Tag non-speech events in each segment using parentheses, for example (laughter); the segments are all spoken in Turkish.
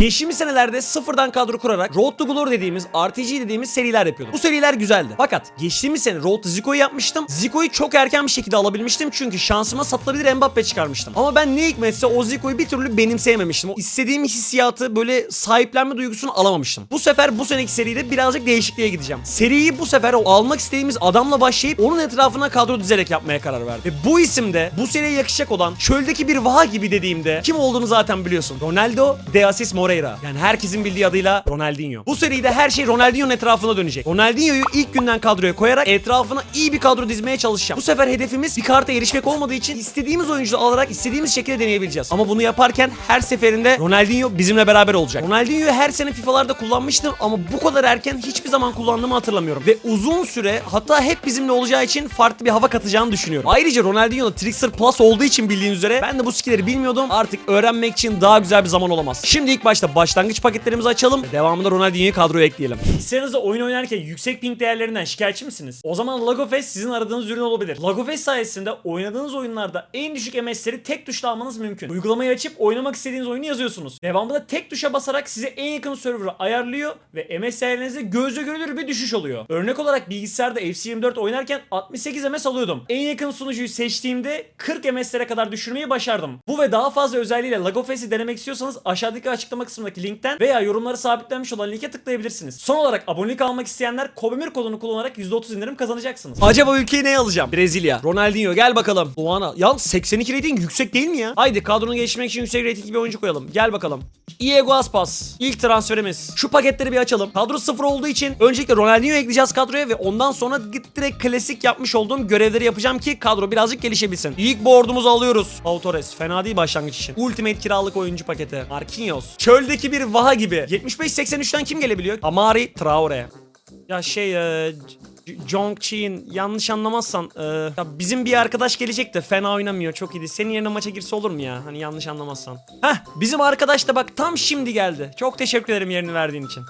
Geçtiğimiz senelerde sıfırdan kadro kurarak Road to Glory dediğimiz RPG dediğimiz seriler yapıyordum. Bu seriler güzeldi. Fakat geçtiğimiz sene Road to Zico'yu yapmıştım. Zico'yu çok erken bir şekilde alabilmiştim çünkü şansıma satılabilir Mbappe çıkarmıştım. Ama ben ne hikmetse o Zico'yu bir türlü benimseyememiştim. O istediğim hissiyatı böyle sahiplenme duygusunu alamamıştım. Bu sefer bu seneki seride birazcık değişikliğe gideceğim. Seriyi bu sefer o almak istediğimiz adamla başlayıp onun etrafına kadro dizerek yapmaya karar verdim. Ve bu isimde bu seriye yakışacak olan çöldeki bir vaha gibi dediğimde kim olduğunu zaten biliyorsun. Ronaldo de Assis Moreira. Yani herkesin bildiği adıyla Ronaldinho. Bu seride her şey Ronaldinho'nun etrafına dönecek. Ronaldinho'yu ilk günden kadroya koyarak etrafına iyi bir kadro dizmeye çalışacağım. Bu sefer hedefimiz bir karta erişmek olmadığı için istediğimiz oyuncuyu alarak istediğimiz şekilde deneyebileceğiz. Ama bunu yaparken her seferinde Ronaldinho bizimle beraber olacak. Ronaldinho'yu her sene FIFA'larda kullanmıştım ama bu kadar erken hiçbir zaman kullandığımı hatırlamıyorum. Ve uzun süre hatta hep bizimle olacağı için farklı bir hava katacağını düşünüyorum. Ayrıca Ronaldinho'da Trickster Plus olduğu için bildiğiniz üzere ben de bu skillleri bilmiyordum. Artık öğrenmek için daha güzel bir zaman olamaz. Şimdi ilk başta başlangıç paketlerimizi açalım devamında Ronaldinho'yu kadroya ekleyelim. Bilgisayarınızda oyun oynarken yüksek ping değerlerinden şikayetçi misiniz? O zaman Lagofest sizin aradığınız ürün olabilir. Lagofest sayesinde oynadığınız oyunlarda en düşük MS'leri tek tuşla almanız mümkün. Uygulamayı açıp oynamak istediğiniz oyunu yazıyorsunuz. Devamında tek tuşa basarak size en yakın server'ı ayarlıyor ve MS değerlerinizde gözle görülür bir düşüş oluyor. Örnek olarak bilgisayarda FC24 oynarken 68 MS alıyordum. En yakın sunucuyu seçtiğimde 40 MS'lere kadar düşürmeyi başardım. Bu ve daha fazla özelliğiyle Lagofest'i denemek istiyorsanız aşağıdaki açıklama kısmındaki linkten veya yorumlara sabitlenmiş olan linke tıklayabilirsiniz. Son olarak abonelik almak isteyenler Kobemir kodunu kullanarak %30 indirim kazanacaksınız. Acaba ülkeyi ne alacağım? Brezilya. Ronaldinho gel bakalım. Luana. Ya 82 rating yüksek değil mi ya? Haydi kadronu geliştirmek için yüksek rating bir oyuncu koyalım. Gel bakalım. Diego Aspas. İlk transferimiz. Şu paketleri bir açalım. Kadro sıfır olduğu için öncelikle Ronaldinho ekleyeceğiz kadroya ve ondan sonra direkt klasik yapmış olduğum görevleri yapacağım ki kadro birazcık gelişebilsin. İlk board'umuzu alıyoruz. Autores. Fena değil başlangıç için. Ultimate kiralık oyuncu paketi. Marquinhos. Çöldeki bir vaha gibi. 75-83'ten kim gelebiliyor? Amari Traore. Ya şey e, J- Jong Chin yanlış anlamazsan e, ya bizim bir arkadaş gelecek de fena oynamıyor çok iyiydi. Senin yerine maça girse olur mu ya? Hani yanlış anlamazsan. Heh bizim arkadaş da bak tam şimdi geldi. Çok teşekkür ederim yerini verdiğin için.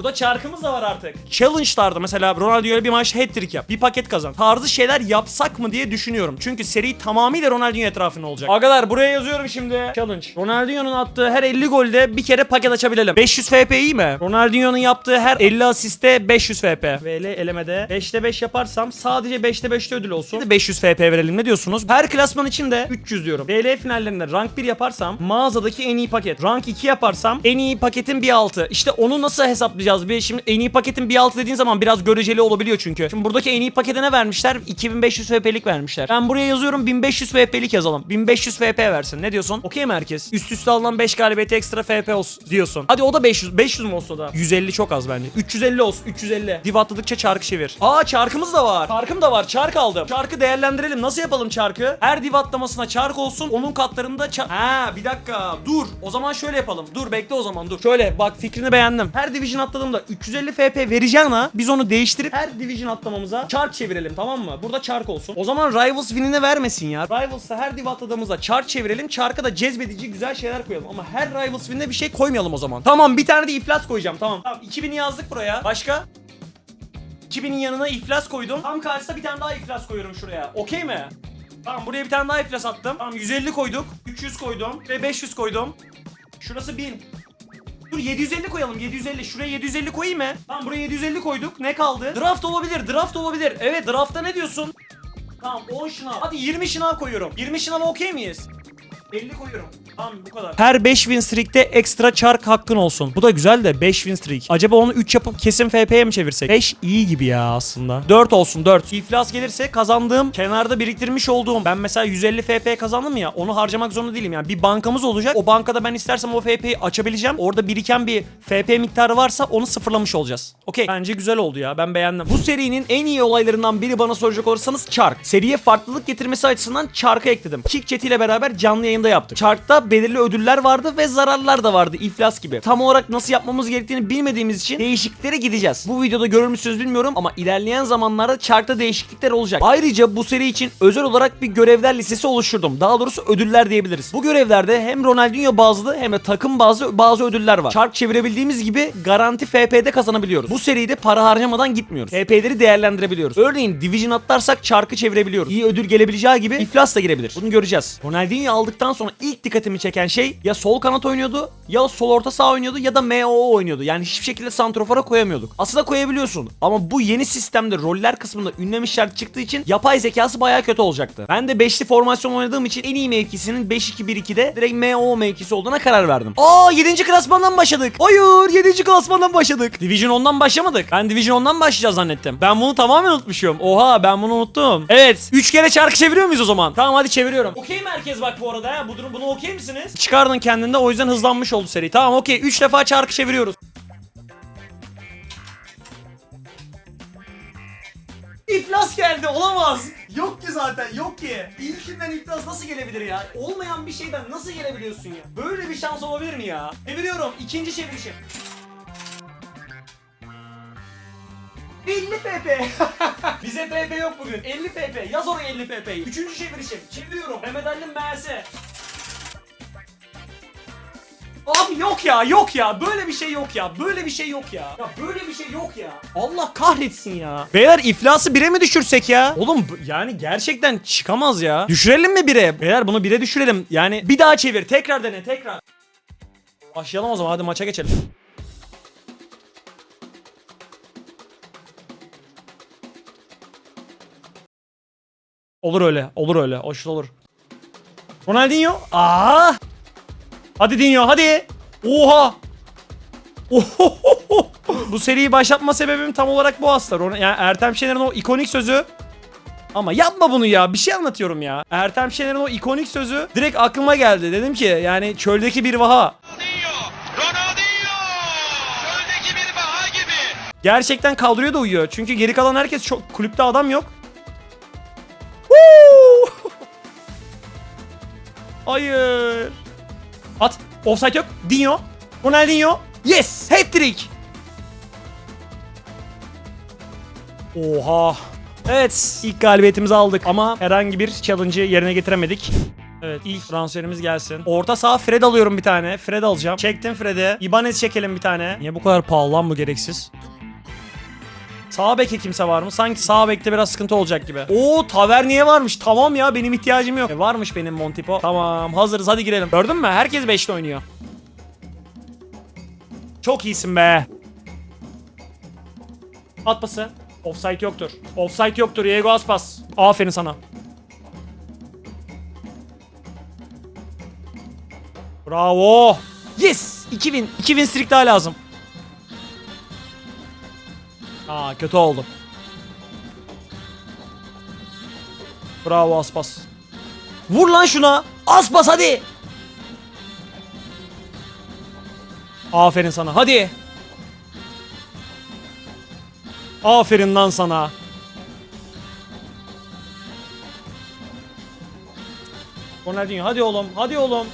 Burada çarkımız da var artık. Challenge'larda mesela Ronaldinho'ya bir maç hat-trick yap. Bir paket kazan. Tarzı şeyler yapsak mı diye düşünüyorum. Çünkü seri tamamıyla Ronaldinho etrafında olacak. Agalar buraya yazıyorum şimdi. Challenge. Ronaldinho'nun attığı her 50 golde bir kere paket açabilelim. 500 FP iyi mi? Ronaldinho'nun yaptığı her 50 asiste 500 FP. VL elemede 5'te 5 yaparsam sadece 5'te 5'te ödül olsun. Bir de 500 FP verelim ne diyorsunuz? Her klasman için de 300 diyorum. VL finallerinde rank 1 yaparsam mağazadaki en iyi paket. Rank 2 yaparsam en iyi paketin bir altı. İşte onu nasıl hesaplayacağız? Bir şimdi en iyi paketin bir altı dediğin zaman biraz göreceli olabiliyor çünkü. Şimdi buradaki en iyi pakete ne vermişler? 2500 FP'lik vermişler. Ben buraya yazıyorum 1500 FP'lik yazalım. 1500 FP versin. Ne diyorsun? Okey mi herkes? Üst üste alınan 5 galibiyeti ekstra FP olsun diyorsun. Hadi o da 500. 500 mü olsa da? 150 çok az bence. 350 olsun. 350. Div atladıkça çarkı çevir. Aa çarkımız da var. Çarkım da var. Çark aldım. Çarkı değerlendirelim. Nasıl yapalım çarkı? Her div atlamasına çark olsun. Onun katlarında çark... Ha bir dakika. Dur. O zaman şöyle yapalım. Dur bekle o zaman dur. Şöyle bak fikrini beğendim. Her division atladığımda 350 FP vereceğine biz onu değiştirip her division atlamamıza çark çevirelim tamam mı? Burada çark olsun. O zaman Rivals win'ine vermesin ya. Rivals'ta her div atladığımızda çark çevirelim. Çarka da cezbedici güzel şeyler koyalım. Ama her Rivals win'e bir şey koymayalım o zaman. Tamam bir tane de iflas koyacağım tamam. Tamam 2000'i yazdık buraya. Başka? 2000'in yanına iflas koydum. Tam karşısına bir tane daha iflas koyuyorum şuraya. Okey mi? Tamam buraya bir tane daha iflas attım. Tamam 150 koyduk. 300 koydum. Ve 500 koydum. Şurası 1000. Dur 750 koyalım 750. Şuraya 750 koyayım mı? Tamam buraya 750 koyduk. Ne kaldı? Draft olabilir. Draft olabilir. Evet draftta ne diyorsun? Tamam 10 şınav. Hadi 20 şınav koyuyorum. 20 şınava okey miyiz? 50 koyuyorum. Tamam bu kadar. Her 5 win streak'te ekstra çark hakkın olsun. Bu da güzel de 5 win streak. Acaba onu 3 yapıp kesin FP'ye mi çevirsek? 5 iyi gibi ya aslında. 4 olsun 4. İflas gelirse kazandığım kenarda biriktirmiş olduğum ben mesela 150 FP kazandım ya onu harcamak zorunda değilim yani. Bir bankamız olacak. O bankada ben istersem o FP'yi açabileceğim. Orada biriken bir FP miktarı varsa onu sıfırlamış olacağız. Okey. Bence güzel oldu ya. Ben beğendim. Bu serinin en iyi olaylarından biri bana soracak olursanız çark. Seriye farklılık getirmesi açısından çarkı ekledim. Kick Chat ile beraber canlı yayında yaptık. Çarkta belirli ödüller vardı ve zararlar da vardı. iflas gibi. Tam olarak nasıl yapmamız gerektiğini bilmediğimiz için değişikliklere gideceğiz. Bu videoda görür müsünüz bilmiyorum ama ilerleyen zamanlarda çarkta değişiklikler olacak. Ayrıca bu seri için özel olarak bir görevler listesi oluşturdum. Daha doğrusu ödüller diyebiliriz. Bu görevlerde hem Ronaldinho bazlı hem de takım bazlı bazı ödüller var. Çark çevirebildiğimiz gibi garanti FP'de kazanabiliyoruz. Bu seride para harcamadan gitmiyoruz. FP'leri değerlendirebiliyoruz. Örneğin Division atlarsak çarkı çevirebiliyoruz. İyi ödül gelebileceği gibi iflas da girebilir. Bunu göreceğiz. Ronaldinho aldıktan başladıktan sonra ilk dikkatimi çeken şey ya sol kanat oynuyordu ya sol orta saha oynuyordu ya da MO oynuyordu. Yani hiçbir şekilde santrofora koyamıyorduk. Aslında koyabiliyorsun ama bu yeni sistemde roller kısmında ünlem işareti çıktığı için yapay zekası bayağı kötü olacaktı. Ben de beşli formasyon oynadığım için en iyi mevkisinin 5-2-1-2'de direkt MO mevkisi olduğuna karar verdim. Aa 7. klasmandan başladık. Hayır 7. klasmandan başladık. Division 10'dan başlamadık. Ben Division 10'dan başlayacağız zannettim. Ben bunu tamamen unutmuşum. Oha ben bunu unuttum. Evet 3 kere çarkı çeviriyor muyuz o zaman? Tamam hadi çeviriyorum. Okey mi herkes bak bu arada ya? Bu durum bunu okey misiniz? Çıkardın kendinde o yüzden hızlanmış oldu seri. Tamam okey 3 defa çarkı çeviriyoruz. İflas geldi olamaz. Yok ki zaten yok ki. İlkinden iflas nasıl gelebilir ya? Olmayan bir şeyden nasıl gelebiliyorsun ya? Böyle bir şans olabilir mi ya? Çeviriyorum ikinci çevirişim. 50 pp. (laughs) Bize pp yok bugün. 50 pp. Yaz oraya 50 pp'yi. Üçüncü çevirişim. Çeviriyorum. Mehmet Ali'nin M'si. Abi yok ya yok ya. Böyle bir şey yok ya. Böyle bir şey yok ya. Ya böyle bir şey yok ya. Allah kahretsin ya. Beyler iflası bire mi düşürsek ya? Oğlum yani gerçekten çıkamaz ya. Düşürelim mi bire? Beyler bunu bire düşürelim. Yani bir daha çevir. Tekrar dene tekrar. Başlayalım o zaman. Hadi maça geçelim. Olur öyle olur öyle. Hoş olur. Ronaldinho. Aa Hadi Dinho hadi. Oha. Ohohoho. bu seriyi başlatma sebebim tam olarak bu aslında. Yani Ertem Şener'in o ikonik sözü ama yapma bunu ya. Bir şey anlatıyorum ya. Ertem Şener'in o ikonik sözü direkt aklıma geldi. Dedim ki yani çöldeki bir vaha. Ronaldinho! Ronaldinho! Çöldeki bir baha gibi. Gerçekten kadroya da uyuyor. Çünkü geri kalan herkes çok kulüpte adam yok. Woo! (laughs) Hayır. At. Offside yok. Dinho. Ronaldinho. Yes. Hat-trick. Oha. Evet. ilk galibiyetimizi aldık ama herhangi bir challenge'ı yerine getiremedik. Evet ilk transferimiz gelsin. Orta saha Fred alıyorum bir tane. Fred alacağım. Çektim Fred'i. Ibanez çekelim bir tane. Niye bu kadar pahalı lan bu gereksiz? Sağ beke kimse var mı? Sanki sağ bekte biraz sıkıntı olacak gibi. Oo Taverniye varmış. Tamam ya benim ihtiyacım yok. E, varmış benim Montipo. Tamam hazırız hadi girelim. Gördün mü? Herkes 5'te oynuyor. Çok iyisin be. At pası. Offside yoktur. Offside yoktur. Diego Aspas. Aferin sana. Bravo. Yes. 2000. 2000 streak daha lazım. Aa kötü oldu. Bravo Aspas. Vur lan şuna. Aspas hadi. Aferin sana hadi. Aferin lan sana. Ronaldinho hadi oğlum hadi oğlum.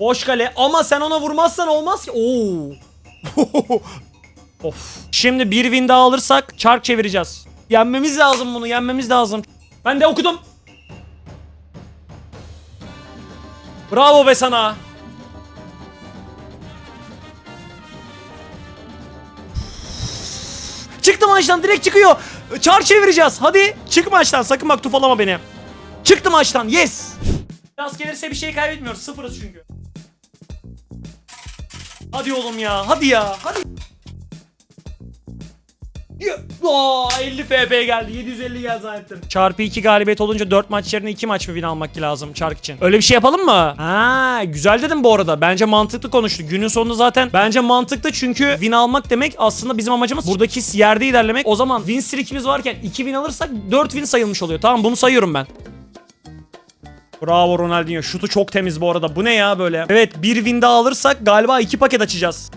Boş kale ama sen ona vurmazsan olmaz ki. Oo. (laughs) of. Şimdi bir win daha alırsak çark çevireceğiz. Yenmemiz lazım bunu yenmemiz lazım. Ben de okudum. Bravo be sana. Çıktı maçtan direkt çıkıyor. Çar çevireceğiz. Hadi çık maçtan. Sakın bak tufalama beni. Çıktı maçtan. Yes. Biraz gelirse bir şey kaybetmiyoruz. Sıfırız çünkü. Hadi oğlum ya. Hadi ya. Hadi. Aa, 50 FP geldi. 750 geldi zannettim. Çarpı 2 galibiyet olunca 4 maç yerine 2 maç mı win almak lazım çark için? Öyle bir şey yapalım mı? Ha, güzel dedim bu arada. Bence mantıklı konuştu. Günün sonunda zaten bence mantıklı çünkü win almak demek aslında bizim amacımız buradaki yerde ilerlemek. O zaman win streak'imiz varken 2 win alırsak 4 win sayılmış oluyor. Tamam bunu sayıyorum ben. Bravo Ronaldinho. Şutu çok temiz bu arada. Bu ne ya böyle? Evet bir win daha alırsak galiba 2 paket açacağız.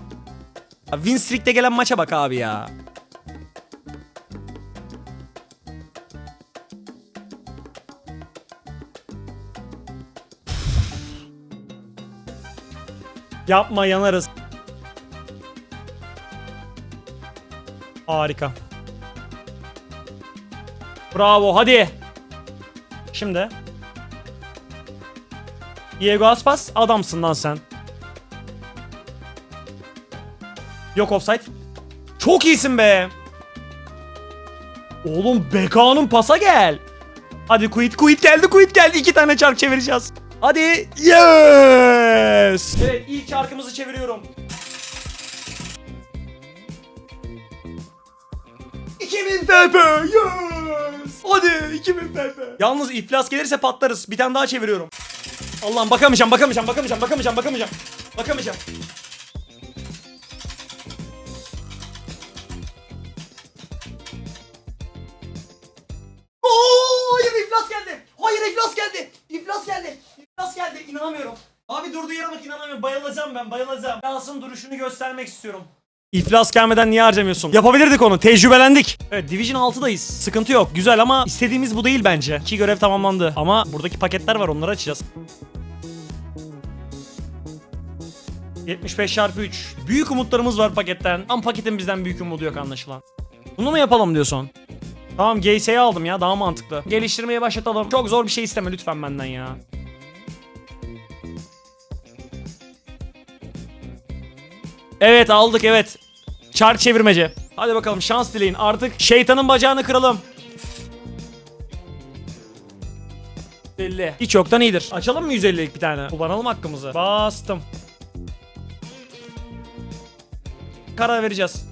Win streak'te gelen maça bak abi ya. Yapma yanarız. Harika. Bravo hadi. Şimdi. Diego Aspas adamsın lan sen. Yok offside. Çok iyisin be. Oğlum Beka'nın pasa gel. Hadi quit quit geldi quit geldi. İki tane çark çevireceğiz. Hadi. Yes. Evet ilk çarkımızı çeviriyorum. 2000 PP. Yes. Hadi 2000 PP. Yalnız iflas gelirse patlarız. Bir tane daha çeviriyorum. Allah'ım bakamayacağım, bakamayacağım, bakamayacağım, bakamayacağım, bakamayacağım. Bakamayacağım. Yansın duruşunu göstermek istiyorum. İflas gelmeden niye harcamıyorsun? Yapabilirdik onu. Tecrübelendik. Evet Division 6'dayız. Sıkıntı yok. Güzel ama istediğimiz bu değil bence. İki görev tamamlandı. Ama buradaki paketler var onları açacağız. 75 çarpı 3. Büyük umutlarımız var paketten. Ama paketin bizden büyük umudu yok anlaşılan. Bunu mu yapalım diyorsun? Tamam GS'yi aldım ya daha mantıklı. Geliştirmeye başlatalım. Çok zor bir şey isteme lütfen benden ya. Evet aldık evet. Çark çevirmece. Hadi bakalım şans dileyin. Artık şeytanın bacağını kıralım. 150. Hiç yoktan iyidir. Açalım mı 150'lik bir tane? Kullanalım hakkımızı. Bastım. Karar vereceğiz.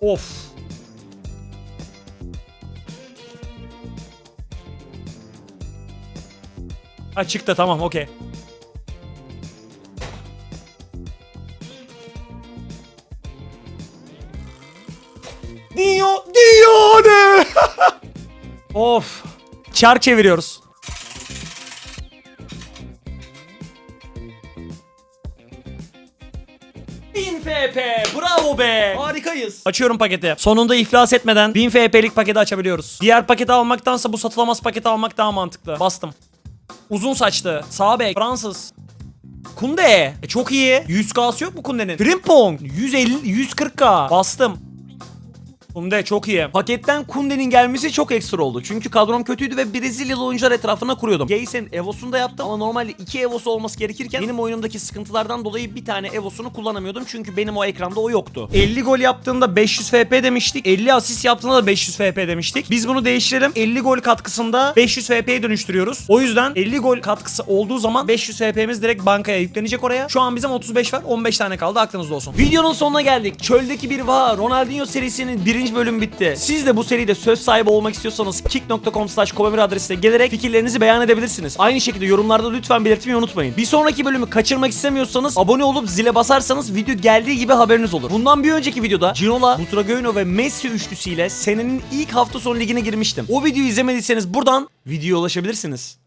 Of. Ha çıktı tamam okey. Dio, Dio ne? (laughs) of. Çark çeviriyoruz. FP bravo be harikayız. Açıyorum paketi. Sonunda iflas etmeden 1000 FP'lik paketi açabiliyoruz. Diğer paketi almaktansa bu satılamaz paketi almak daha mantıklı. Bastım. Uzun saçlı. Sağ bek. Fransız. Kunde. E çok iyi. 100k'sı yok mu Kunde'nin? Frimpong. 150, 140k. Bastım. Kunde çok iyi. Paketten Kunde'nin gelmesi çok ekstra oldu. Çünkü kadrom kötüydü ve Brezilyalı oyuncular etrafına kuruyordum. Gaysen Evo'sunu da yaptım ama normalde iki Evo'su olması gerekirken benim oyunumdaki sıkıntılardan dolayı bir tane Evo'sunu kullanamıyordum. Çünkü benim o ekranda o yoktu. 50 gol yaptığında 500 FP demiştik. 50 asist yaptığında da 500 FP demiştik. Biz bunu değiştirelim. 50 gol katkısında 500 FP'ye dönüştürüyoruz. O yüzden 50 gol katkısı olduğu zaman 500 FP'miz direkt bankaya yüklenecek oraya. Şu an bizim 35 var. 15 tane kaldı aklınızda olsun. Videonun sonuna geldik. Çöldeki bir vaha Ronaldinho serisinin birinci bölüm bitti. Siz de bu seride söz sahibi olmak istiyorsanız kick.com slash adresine gelerek fikirlerinizi beyan edebilirsiniz. Aynı şekilde yorumlarda lütfen belirtmeyi unutmayın. Bir sonraki bölümü kaçırmak istemiyorsanız abone olup zile basarsanız video geldiği gibi haberiniz olur. Bundan bir önceki videoda Ginola, Butragueño ve Messi üçlüsüyle senenin ilk hafta sonu ligine girmiştim. O videoyu izlemediyseniz buradan videoya ulaşabilirsiniz.